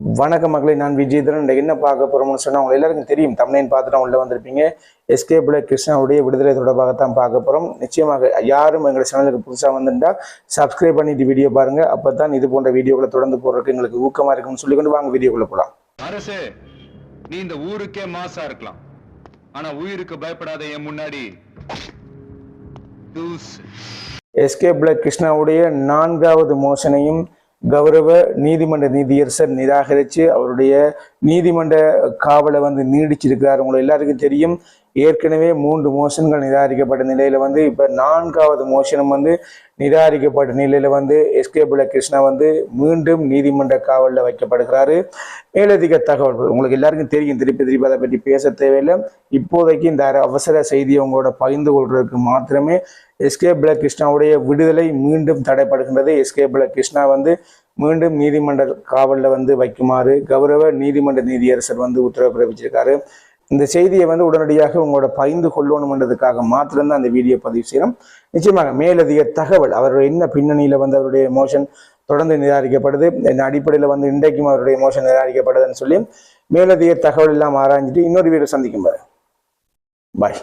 வணக்க மக்களை நான் விஜயதரன் இன்றைக்கு என்ன பார்க்க போறோம்னு சொன்னா அவங்க எல்லாருக்கும் தெரியும். தமிழன் பார்த்துட்டு உள்ள வந்திருப்பீங்க. எஸ்கே பிள்ளை கிருஷ்ணாவுடைய விடுதலை தொடர்பாகத்தான் பார்க்க போறோம். நிச்சயமாக யாரும் எங்கள் சேனலுக்கு புதுசாக வந்திருந்தா சப்ஸ்கிரைப் பண்ணிட்டு வீடியோ பாருங்க. அப்பதான் இது போன்ற வீடியோக்களை தொடர்ந்து போடுறதுக்கு எங்களுக்கு ஊக்கமா இருக்கும்னு சொல்லிக்கொண்டு வாங்க வீடியோக்குள்ள போலாம். அரசே நீ இந்த ஊருக்கே மாசா இருக்கலாம். ஆனா உயிருக்கு பயப்படாத என் முன்னாடி. எஸ்கே பிள்ளை கிருஷ்ணாவுடைய நான்காவது மோசனையும் கௌரவ நீதிமன்ற நீதியரசர் நிராகரித்து அவருடைய நீதிமன்ற காவலை வந்து நீடிச்சிருக்கிறார். உங்களுக்கு எல்லாருக்கும் தெரியும். ஏற்கனவே மூன்று மோஷன்கள் நிராகரிக்கப்பட்ட நிலையில வந்து இப்ப நான்காவது மோசனம் வந்து நிராகரிக்கப்பட்ட நிலையில வந்து எஸ்கே புல கிருஷ்ணா வந்து மீண்டும் நீதிமன்ற காவலில் வைக்கப்படுகிறாரு. மேலதிக தகவல்கள் உங்களுக்கு எல்லாருக்கும் தெரியும். திருப்பி திருப்பி அதை பற்றி பேச தேவையில்லை. இப்போதைக்கு இந்த அவசர செய்தியை உங்களோட பகிர்ந்து கொள்றதுக்கு மாத்திரமே எஸ்கே புல கிருஷ்ணாவுடைய விடுதலை மீண்டும் தடைப்படுகின்றது. எஸ்கே புல கிருஷ்ணா வந்து மீண்டும் நீதிமன்ற காவலில் வந்து வைக்குமாறு கௌரவ நீதிமன்ற நீதியரசர் வந்து உத்தரவு பிறப்பிச்சிருக்காரு. இந்த செய்தியை வந்து உடனடியாக உங்களோட பகிர்ந்து கொள்ளணும்ன்றதுக்காக மாத்திரம்தான் அந்த வீடியோ பதிவு செய்யணும். நிச்சயமாக மேலதிக தகவல் அவருடைய என்ன பின்னணியில வந்து அவருடைய மோஷன் தொடர்ந்து நிராகரிக்கப்படுது இந்த அடிப்படையில் வந்து இன்றைக்கும் அவருடைய மோஷன் நிராகரிக்கப்படுதுன்னு சொல்லி மேலதிக தகவல் எல்லாம் ஆராய்ஞ்சிட்டு இன்னொரு வீடியோ சந்திக்கும் பாய்